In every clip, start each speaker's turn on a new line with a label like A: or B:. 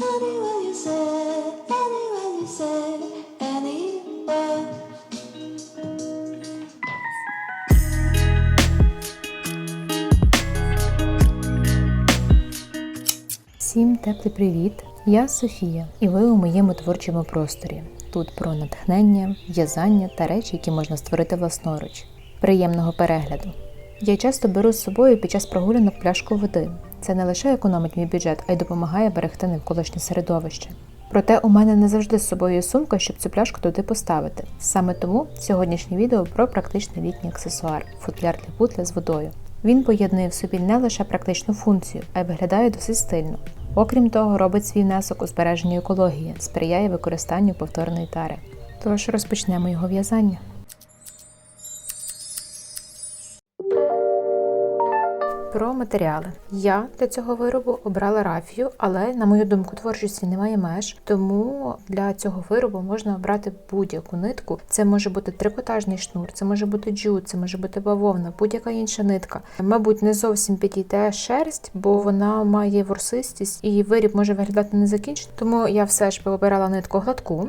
A: Anywhere.
B: Всім теплий привіт! Я Софія, і ви у моєму творчому просторі. Тут про натхнення, в'язання та речі, які можна створити власноруч. Приємного перегляду! Я часто беру з собою під час прогулянок пляшку води. Це не лише економить мій бюджет, а й допомагає берегти навколишнє середовище. Проте у мене не завжди з собою сумка, щоб цю пляшку туди поставити. Саме тому сьогоднішнє відео про практичний літній аксесуар футляр для бутля з водою. Він поєднує в собі не лише практичну функцію, а й виглядає досить стильно. Окрім того, робить свій внесок у збереження екології, сприяє використанню повторної тари. Тож розпочнемо його в'язання. Матеріали. Я для цього виробу обрала рафію, але, на мою думку, творчості немає меж, тому для цього виробу можна обрати будь-яку нитку. Це може бути трикотажний шнур, це може бути джут, це може бути бавовна, будь-яка інша нитка. Мабуть, не зовсім підійде шерсть, бо вона має ворсистість і виріб може виглядати незакінчено. Тому я все ж обирала нитку гладку.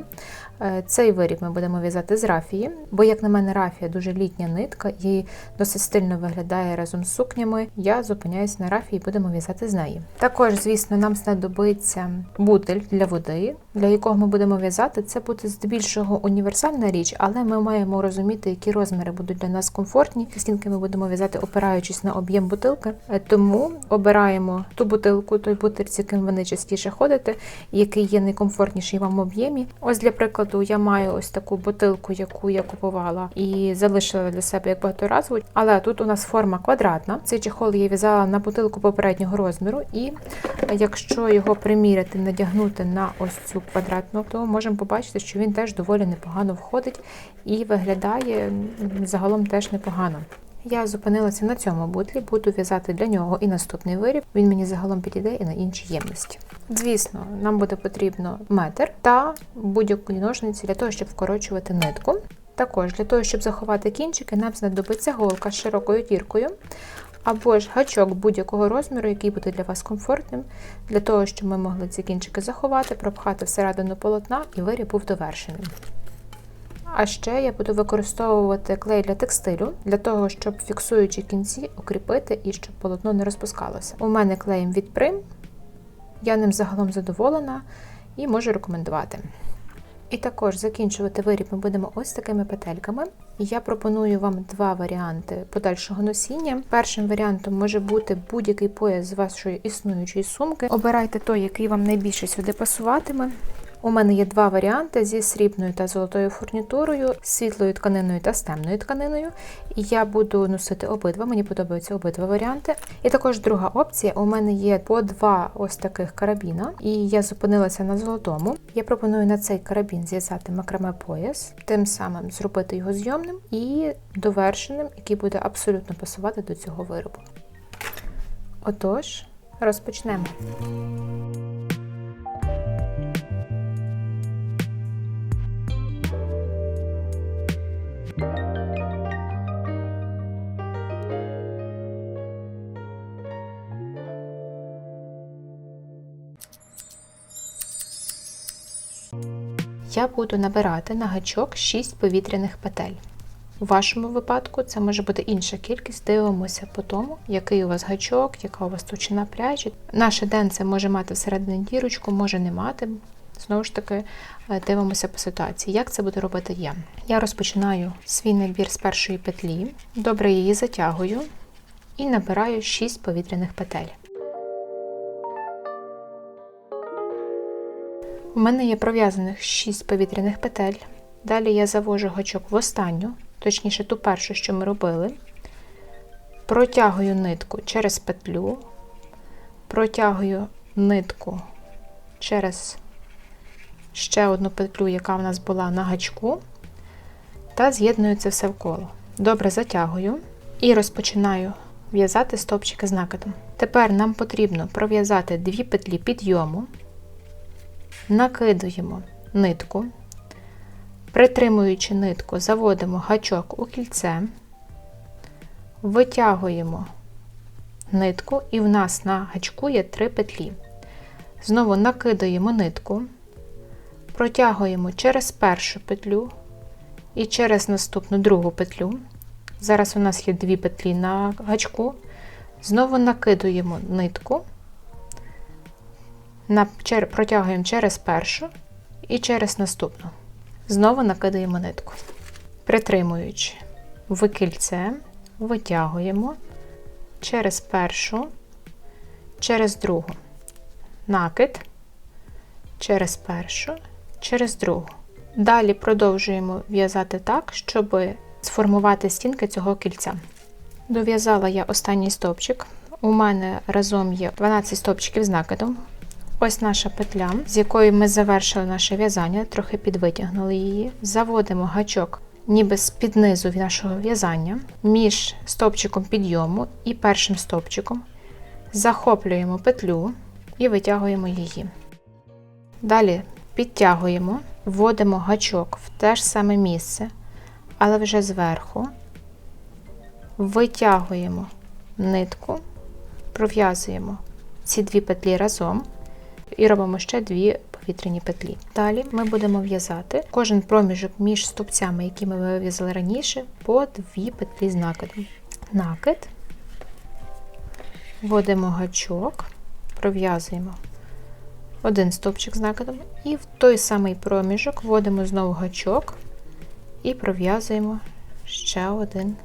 B: Е, Цей виріб ми будемо в'язати з рафії, бо, як на мене, рафія дуже літня нитка і досить стильно виглядає разом з сукнями. Я зупиняюсь на рафії і будемо в'язати з неї. Також, звісно, нам знадобиться бутель для води, для якого ми будемо в'язати. Це буде здебільшого універсальна річ, але ми маємо розуміти, які розміри будуть для нас комфортні. Стінки ми будемо в'язати, опираючись на об'єм бутилки. Е, Тому обираємо ту бутилку, той бутиль, з яким ви найчастіше ходите, який є найкомфортніший вам об'ємі. Ось для прикладу, я маю ось таку бутилку, яку я купувала і залишила для себе як багаторазову. Але тут у нас форма квадратна. Цей чехол я в'язала на бутилку попереднього розміру, і якщо його приміряти, надягнути на ось цю квадратну, то можемо побачити, що він теж доволі непогано входить і виглядає загалом теж непогано. Я зупинилася на цьому бутлі, буду в'язати для нього і наступний виріб. Він мені загалом підійде і на інші ємності. Звісно, нам буде потрібно метр та будь-яку ножниці для того, щоб вкорочувати нитку. Також для того, щоб заховати кінчики, нам знадобиться голка з широкою діркою або ж гачок будь-якого розміру, який буде для вас комфортним, для того, щоб ми могли ці кінчики заховати, пропхати всередину полотна і виріб був довершеним. А ще я буду використовувати клей для текстилю, для того, щоб фіксуючи кінці укріпити і щоб полотно не розпускалося. У мене клеєм від Prim, я ним загалом задоволена і можу рекомендувати. І також закінчувати виріб ми будемо ось такими петельками. Я пропоную вам два варіанти подальшого носіння. Першим варіантом може бути будь-який пояс з вашої існуючої сумки. Обирайте той, який вам найбільше сюди пасуватиме. У мене є два варіанти зі срібною та золотою фурнітурою, світлою тканиною та з темною тканиною. І я буду носити обидва, мені подобаються обидва варіанти. І також друга опція: у мене є по два ось таких карабіна, і я зупинилася на золотому. Я пропоную на цей карабін зв'язати макраме пояс, тим самим зробити його зйомним і довершеним, який буде абсолютно пасувати до цього виробу. Отож, розпочнемо. Я буду набирати на гачок 6 повітряних петель. У вашому випадку це може бути інша кількість. Дивимося по тому, який у вас гачок, яка у вас товщина пряжі. Наше денце може мати всередині дірочку, може не мати. Знову ж таки, е, дивимося по ситуації. Як це буду робити я? Я розпочинаю свій набір з першої петлі, добре її затягую і набираю 6 повітряних петель. У мене є пров'язаних 6 повітряних петель. Далі я завожу гачок в останню, точніше ту першу, що ми робили. Протягую нитку через петлю, протягую нитку через ще одну петлю, яка в нас була на гачку, та з'єдную це все в коло. Добре затягую і розпочинаю в'язати стовпчики з накидом. Тепер нам потрібно пров'язати дві петлі підйому накидуємо нитку, притримуючи нитку, заводимо гачок у кільце, витягуємо нитку, і в нас на гачку є три петлі. Знову накидаємо нитку, протягуємо через першу петлю і через наступну другу петлю. Зараз у нас є дві петлі на гачку. Знову накидуємо нитку, протягуємо через першу і через наступну. Знову накидаємо нитку. Притримуючи в кільце, витягуємо через першу, через другу. Накид, через першу, через другу. Далі продовжуємо в'язати так, щоб сформувати стінки цього кільця. Дов'язала я останній стовпчик. У мене разом є 12 стовпчиків з накидом. Ось наша петля, з якої ми завершили наше в'язання, трохи підвитягнули її. Заводимо гачок ніби з-під низу нашого в'язання між стовпчиком підйому і першим стовпчиком. Захоплюємо петлю і витягуємо її. Далі підтягуємо, вводимо гачок в те ж саме місце, але вже зверху. Витягуємо нитку, пров'язуємо ці дві петлі разом і робимо ще дві повітряні петлі. Далі ми будемо в'язати кожен проміжок між стовпцями, які ми вив'язали раніше, по дві петлі з накидом. Накид, вводимо гачок, пров'язуємо один стовпчик з накидом, і в той самий проміжок вводимо знову гачок і пров'язуємо ще один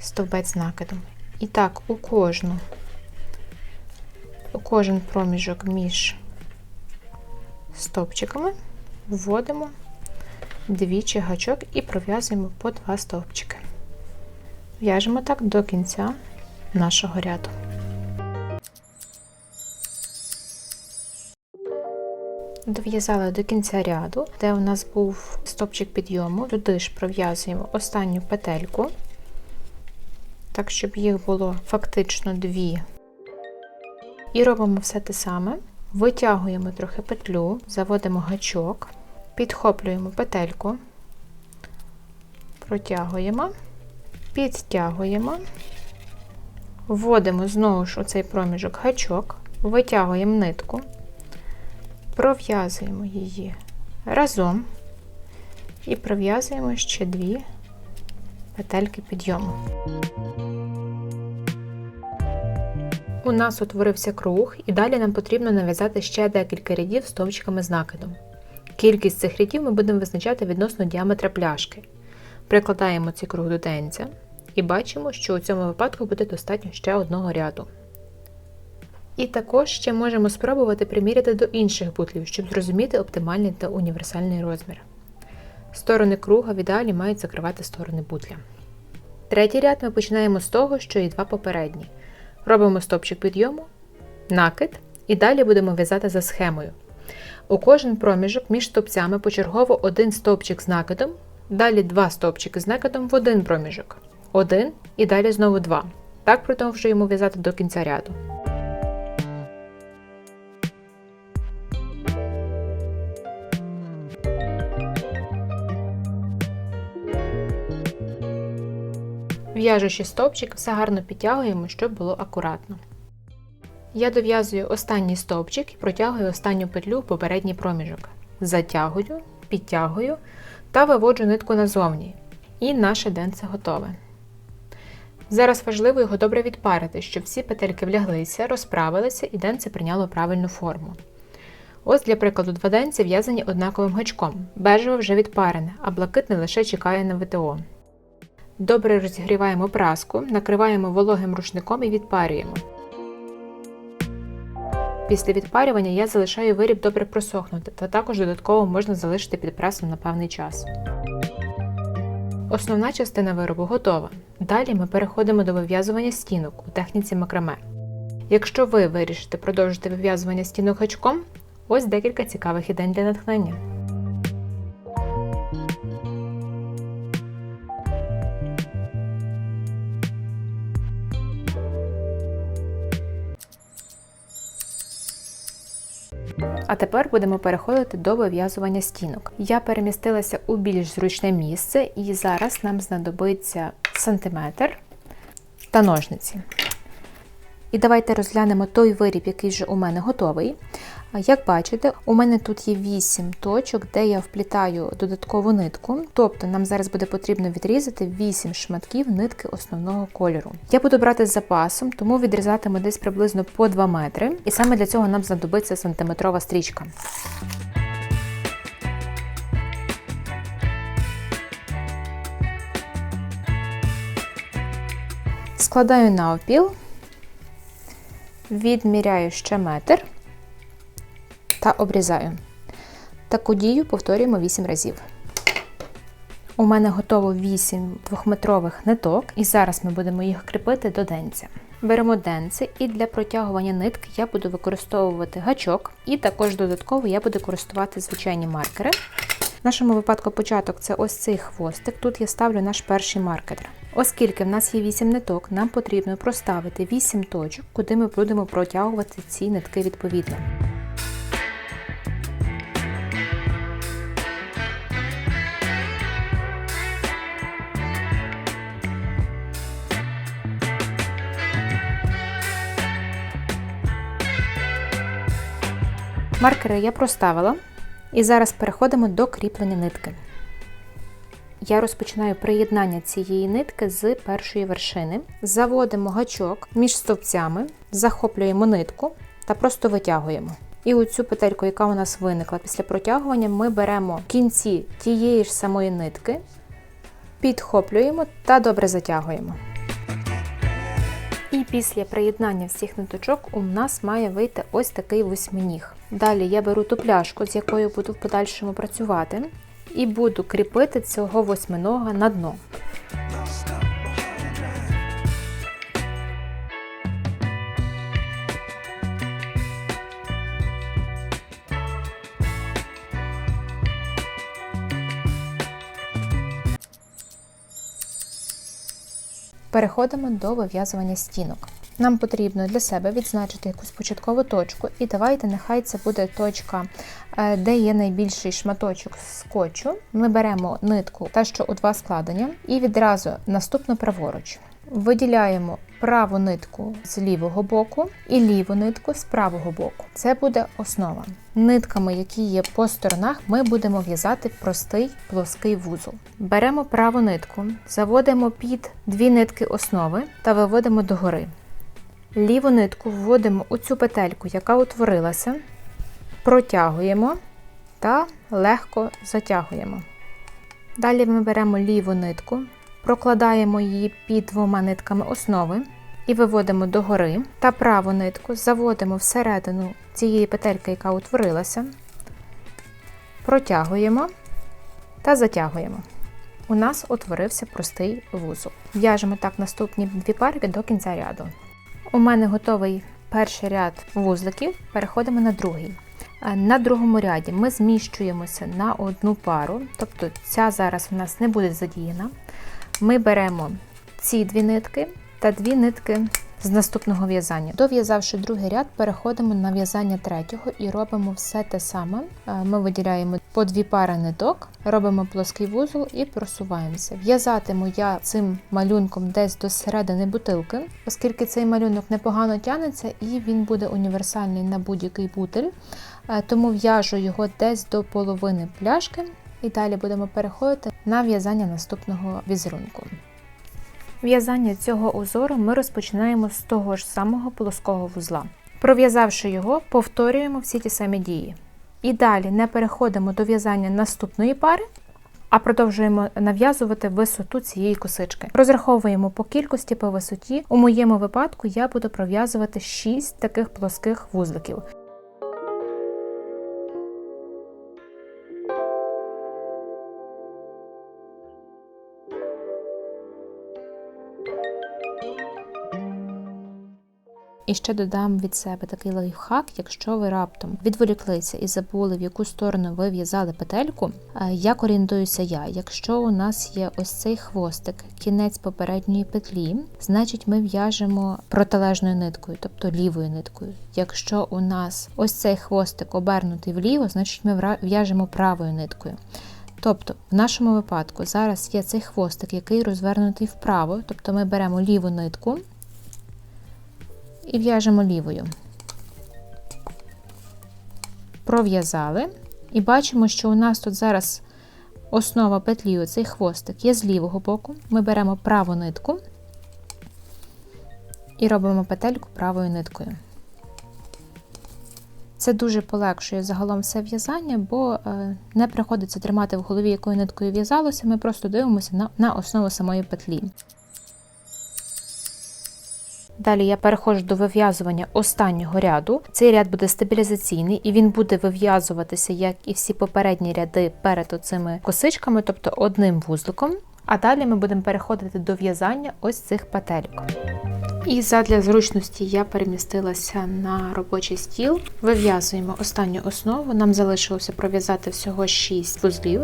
B: стовбець з накидом. І так, у кожну, у кожен проміжок між стовпчиками вводимо двічі гачок і пров'язуємо по два стовпчики. В'яжемо так до кінця нашого ряду. Дов'язали до кінця ряду, де у нас був стопчик підйому, туди ж пров'язуємо останню петельку, так, щоб їх було фактично дві. І робимо все те саме. Витягуємо трохи петлю, заводимо гачок, підхоплюємо петельку, протягуємо, підтягуємо, вводимо знову ж у цей проміжок гачок, витягуємо нитку пров'язуємо її разом і пров'язуємо ще дві петельки підйому. У нас утворився круг, і далі нам потрібно нав'язати ще декілька рядів стовпчиками з накидом. Кількість цих рядів ми будемо визначати відносно діаметра пляшки. Прикладаємо цей круг до денця і бачимо, що у цьому випадку буде достатньо ще одного ряду. І також ще можемо спробувати приміряти до інших бутлів, щоб зрозуміти оптимальний та універсальний розмір. Сторони круга в ідеалі мають закривати сторони бутля. Третій ряд ми починаємо з того, що і два попередні. Робимо стопчик підйому, накид і далі будемо в'язати за схемою. У кожен проміжок між стовпцями почергово один стовпчик з накидом, далі два стовпчики з накидом в один проміжок. Один і далі знову два. Так продовжуємо в'язати до кінця ряду. В'яжучи стовпчик, все гарно підтягуємо, щоб було акуратно. Я дов'язую останній стовпчик і протягую останню петлю в попередній проміжок. Затягую, підтягую та виводжу нитку назовні. І наше денце готове. Зараз важливо його добре відпарити, щоб всі петельки вляглися, розправилися і денце прийняло правильну форму. Ось для прикладу два денці в'язані однаковим гачком. Бежеве вже відпарене, а блакитне лише чекає на ВТО. Добре розігріваємо праску, накриваємо вологим рушником і відпарюємо. Після відпарювання я залишаю виріб добре просохнути, та також додатково можна залишити під пресом на певний час. Основна частина виробу готова. Далі ми переходимо до вив'язування стінок у техніці макраме. Якщо ви вирішите продовжити вив'язування стінок гачком, ось декілька цікавих ідей для натхнення. А тепер будемо переходити до вив'язування стінок. Я перемістилася у більш зручне місце, і зараз нам знадобиться сантиметр та ножниці. І давайте розглянемо той виріб, який вже у мене готовий. Як бачите, у мене тут є 8 точок, де я вплітаю додаткову нитку. Тобто нам зараз буде потрібно відрізати 8 шматків нитки основного кольору. Я буду брати з запасом, тому відрізатиму десь приблизно по 2 метри. І саме для цього нам знадобиться сантиметрова стрічка. Складаю навпіл, відміряю ще метр та обрізаю. Таку дію повторюємо 8 разів. У мене готово 8 двохметрових ниток, і зараз ми будемо їх кріпити до денця. Беремо денце, і для протягування нитки я буду використовувати гачок, і також додатково я буду користувати звичайні маркери. В нашому випадку початок це ось цей хвостик. Тут я ставлю наш перший маркер. Оскільки в нас є 8 ниток, нам потрібно проставити 8 точок, куди ми будемо протягувати ці нитки відповідно. Маркери я проставила. І зараз переходимо до кріплення нитки. Я розпочинаю приєднання цієї нитки з першої вершини. Заводимо гачок між стовпцями, захоплюємо нитку та просто витягуємо. І оцю петельку, яка у нас виникла після протягування, ми беремо кінці тієї ж самої нитки, підхоплюємо та добре затягуємо. Після приєднання всіх ниточок у нас має вийти ось такий восьминіг. Далі я беру ту пляшку, з якою буду в подальшому працювати, і буду кріпити цього восьминога на дно. Переходимо до вив'язування стінок. Нам потрібно для себе відзначити якусь початкову точку, і давайте нехай це буде точка, е, де є найбільший шматочок скотчу. Ми беремо нитку, та що у два складення, і відразу наступно праворуч. Виділяємо праву нитку з лівого боку і ліву нитку з правого боку. Це буде основа. Нитками, які є по сторонах, ми будемо в'язати простий плоский вузол. Беремо праву нитку, заводимо під дві нитки основи та виводимо догори. Ліву нитку вводимо у цю петельку, яка утворилася, протягуємо та легко затягуємо. Далі ми беремо ліву нитку, прокладаємо її під двома нитками основи і виводимо догори та праву нитку заводимо всередину цієї петельки, яка утворилася, протягуємо та затягуємо. У нас утворився простий вузол. В'яжемо так наступні дві парки до кінця ряду. У мене готовий перший ряд вузликів, переходимо на другий. Е, На другому ряді ми зміщуємося на одну пару, тобто ця зараз у нас не буде задіяна. Ми беремо ці дві нитки та дві нитки з наступного в'язання. Дов'язавши другий ряд, переходимо на в'язання третього і робимо все те саме. Е, Ми виділяємо по дві пари ниток, робимо плоский вузол і просуваємося. В'язатиму я цим малюнком десь до середини бутилки, оскільки цей малюнок непогано тягнеться і він буде універсальний на будь-який бутиль. Е, Тому в'яжу його десь до половини пляшки. І далі будемо переходити на в'язання наступного візерунку. В'язання цього узору ми розпочинаємо з того ж самого плоского вузла. Пров'язавши його, повторюємо всі ті самі дії. І далі не переходимо до в'язання наступної пари, а продовжуємо нав'язувати висоту цієї косички. Розраховуємо по кількості по висоті. У моєму випадку я буду пров'язувати 6 таких плоских вузликів. І ще додам від себе такий лайфхак, якщо ви раптом відволіклися і забули, в яку сторону ви в'язали петельку, е, як орієнтуюся я. Якщо у нас є ось цей хвостик, кінець попередньої петлі, значить ми в'яжемо протилежною ниткою, тобто лівою ниткою. Якщо у нас ось цей хвостик обернутий вліво, значить ми в'яжемо правою ниткою. Тобто, в нашому випадку зараз є цей хвостик, який розвернутий вправо, тобто ми беремо ліву нитку і в'яжемо лівою. Пров'язали. І бачимо, що у нас тут зараз основа петлі, оцей хвостик є з лівого боку. Ми беремо праву нитку і робимо петельку правою ниткою. Це дуже полегшує загалом все в'язання, бо е, не приходиться тримати в голові, якою ниткою в'язалося, ми просто дивимося на, на основу самої петлі. Далі я переходжу до вив'язування останнього ряду. Цей ряд буде стабілізаційний і він буде вив'язуватися, як і всі попередні ряди перед оцими косичками, тобто одним вузликом. А далі ми будемо переходити до в'язання ось цих петельок. І задля зручності я перемістилася на робочий стіл. Вив'язуємо останню основу. Нам залишилося пров'язати всього 6 вузлів.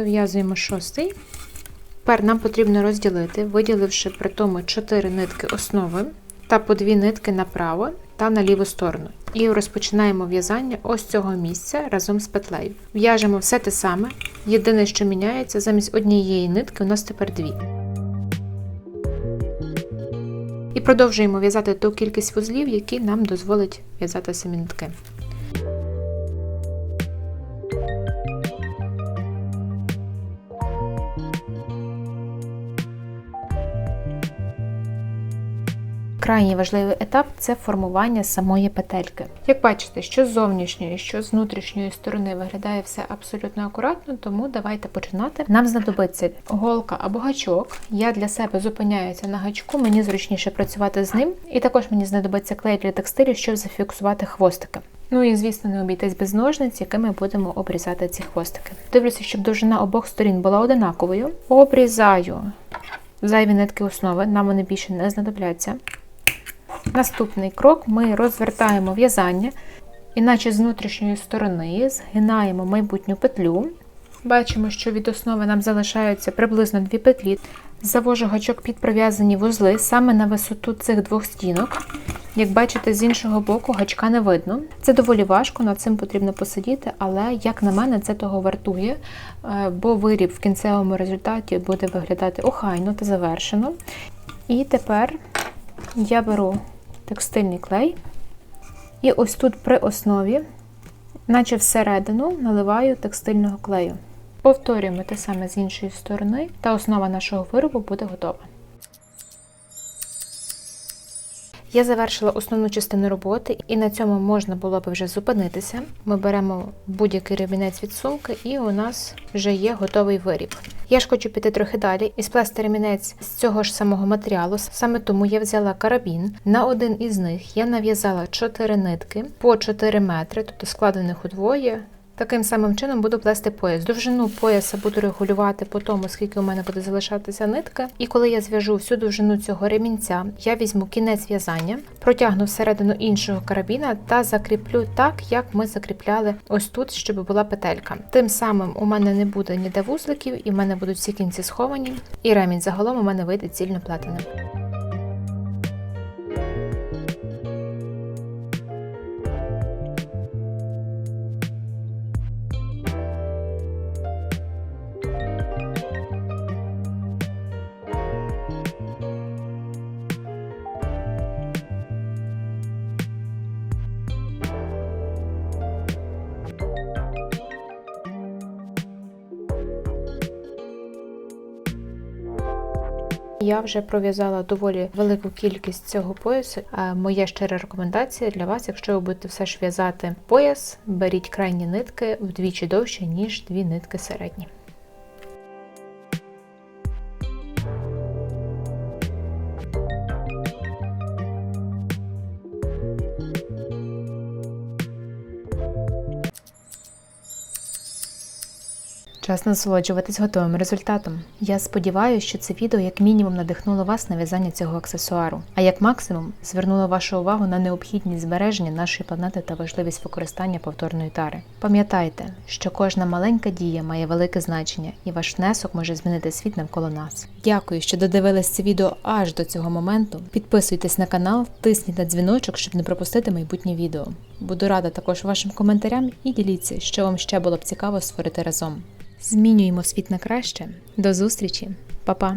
B: Дов'язуємо шостий. Тепер нам потрібно розділити, виділивши при тому 4 нитки основи та по 2 нитки направо та на ліву сторону. І розпочинаємо в'язання ось цього місця разом з петлею. В'яжемо все те саме. Єдине, що міняється, замість однієї нитки у нас тепер дві. І продовжуємо в'язати ту кількість вузлів, які нам дозволить в'язати самі нитки. Крайній важливий етап це формування самої петельки. Як бачите, що з зовнішньої, що з внутрішньої сторони виглядає все абсолютно акуратно, тому давайте починати. Нам знадобиться голка або гачок. Я для себе зупиняюся на гачку, мені зручніше працювати з ним. І також мені знадобиться клей для текстилю, щоб зафіксувати хвостики. Ну і, звісно, не обійтись без ножниць, якими будемо обрізати ці хвостики. Дивлюся, щоб довжина обох сторін була одинаковою. Обрізаю зайві нитки основи, нам вони більше не знадобляться. Наступний крок ми розвертаємо в'язання, іначе з внутрішньої сторони згинаємо майбутню петлю. Бачимо, що від основи нам залишаються приблизно дві петлі. Завожу гачок під пров'язані вузли саме на висоту цих двох стінок. Як бачите, з іншого боку гачка не видно. Це доволі важко, над цим потрібно посидіти, але, як на мене, це того вартує, е, бо виріб в кінцевому результаті буде виглядати охайно та завершено. І тепер я беру текстильний клей і ось тут при основі, наче всередину, наливаю текстильного клею. Повторюємо те саме з іншої сторони, та основа нашого виробу буде готова. Я завершила основну частину роботи, і на цьому можна було б вже зупинитися. Ми беремо будь-який ремінець від сумки, і у нас вже є готовий виріб. Я ж хочу піти трохи далі і сплести ремінець з цього ж самого матеріалу. Саме тому я взяла карабін. На один із них я нав'язала 4 нитки по 4 метри, тобто складених удвоє. Таким самим чином буду плести пояс. Довжину пояса буду регулювати по тому, скільки у мене буде залишатися нитка. І коли я зв'яжу всю довжину цього ремінця, я візьму кінець в'язання, протягну всередину іншого карабіна та закріплю так, як ми закріпляли ось тут, щоб була петелька. Тим самим у мене не буде ніде вузликів, і в мене будуть всі кінці сховані, і ремінь загалом у мене вийде цільно плетеним. Я вже пров'язала доволі велику кількість цього поясу. Моя щира рекомендація для вас, якщо ви будете все ж в'язати пояс, беріть крайні нитки вдвічі довше, ніж дві нитки середні. Час насолоджуватись готовим результатом. Я сподіваюся, що це відео як мінімум надихнуло вас на в'язання цього аксесуару, а як максимум звернуло вашу увагу на необхідність збереження нашої планети та важливість використання повторної тари. Пам'ятайте, що кожна маленька дія має велике значення, і ваш внесок може змінити світ навколо нас. Дякую, що додивились це відео аж до цього моменту. Підписуйтесь на канал, тисніть на дзвіночок, щоб не пропустити майбутнє відео. Буду рада також вашим коментарям і діліться, що вам ще було б цікаво створити разом. Змінюємо світ на краще. До зустрічі, Па-па!